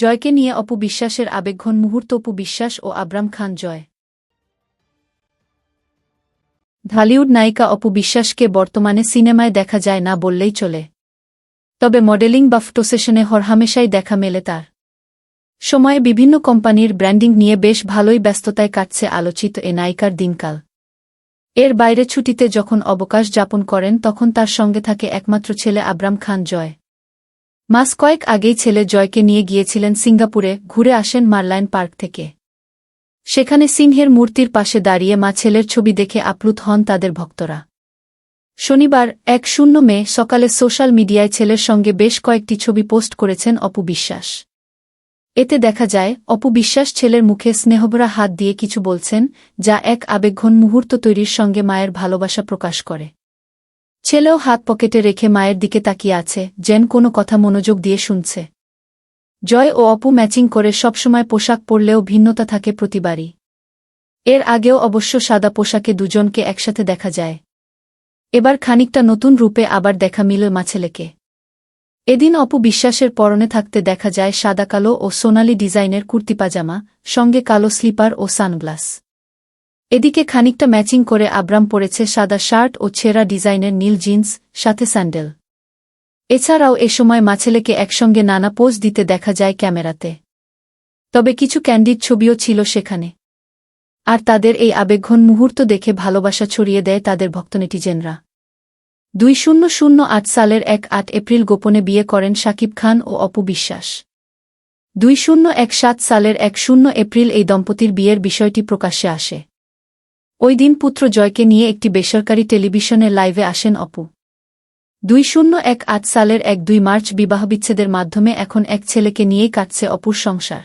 জয়কে নিয়ে অপু বিশ্বাসের আবেগঘন মুহূর্ত, অপু বিশ্বাস ও আব্রাম খান জয়। ঢালিউড নায়িকা অপু বিশ্বাসকে বর্তমানে সিনেমায় দেখা যায় না বললেই চলে। তবে মডেলিং বা ফটোসেশনে হরহামেশাই দেখা মেলে তার। সময়ে বিভিন্ন কোম্পানির ব্র্যান্ডিং নিয়ে বেশ ভালোই ব্যস্ততায় কাটছে আলোচিত এ নায়িকার দিনকাল। এর বাইরে ছুটিতে যখন অবকাশ যাপন করেন, তখন তার সঙ্গে থাকে একমাত্র ছেলে আব্রাম খান জয়। মাস কয়েক আগেই ছেলে জয়কে নিয়ে গিয়েছিলেন সিঙ্গাপুরে, ঘুরে আসেন মারলাইন পার্ক থেকে। সেখানে সিংহের মূর্তির পাশে দাঁড়িয়ে মা ছেলের ছবি দেখে আপ্লুত হন তাদের ভক্তরা। শনিবার, এক শূন্য মে, সকালে সোশ্যাল মিডিয়ায় ছেলের সঙ্গে বেশ কয়েকটি ছবি পোস্ট করেছেন অপু বিশ্বাস। এতে দেখা যায়, অপু বিশ্বাস ছেলের মুখে স্নেহভরা হাত দিয়ে কিছু বলছেন, যা এক আবেগঘন মুহূর্ত তৈরির সঙ্গে মায়ের ভালোবাসা প্রকাশ করে। ছেলেও হাত পকেটে রেখে মায়ের দিকে তাকিয়ে আছে, যেন কোনো কথা মনোযোগ দিয়ে শুনছে। জয় ও অপু ম্যাচিং করে সবসময় পোশাক পরলেও ভিন্নতা থাকে প্রতিবারই। এর আগেও অবশ্য সাদা পোশাকে দুজনকে একসাথে দেখা যায়। এবার খানিকটা নতুন রূপে আবার দেখা মিল মা ছেলেকে। এদিন অপু বিশ্বাসের পরনে থাকতে দেখা যায় সাদা কালো ও সোনালি ডিজাইনের কুর্তি পাজামা সঙ্গে কালো স্লিপার ও সানগ্লাস। এদিকে খানিকটা ম্যাচিং করে আব্রাম পরেছে সাদা শার্ট ও ছেঁড়া ডিজাইনের নীল জিন্স, সাথে স্যান্ডেল। এছাড়াও এ সময় মাছেলেকে একসঙ্গে নানা পোজ দিতে দেখা যায় ক্যামেরাতে। তবে কিছু ক্যান্ডিড ছবিও ছিল সেখানে। আর তাদের এই আবেগঘন মুহূর্ত দেখে ভালোবাসা ছড়িয়ে দেয় তাদের ভক্তনেটিজেনরা দুই শূন্য শূন্য আট সালের এক আট এপ্রিল গোপনে বিয়ে করেন শাকিব খান ও অপু বিশ্বাস। দুই শূন্য এক সাত সালের এক শূন্য এপ্রিল এই দম্পতির বিয়ের বিষয়টি প্রকাশ্যে আসে। ওই দিন পুত্র জয়কে নিয়ে একটি বেসরকারি টেলিভিশনে লাইভে আসেন অপু। দুই শূন্য এক আট সালের এক দুই মার্চ বিবাহবিচ্ছেদের মাধ্যমে এখন এক ছেলেকে নিয়েই কাটছে অপুর সংসার।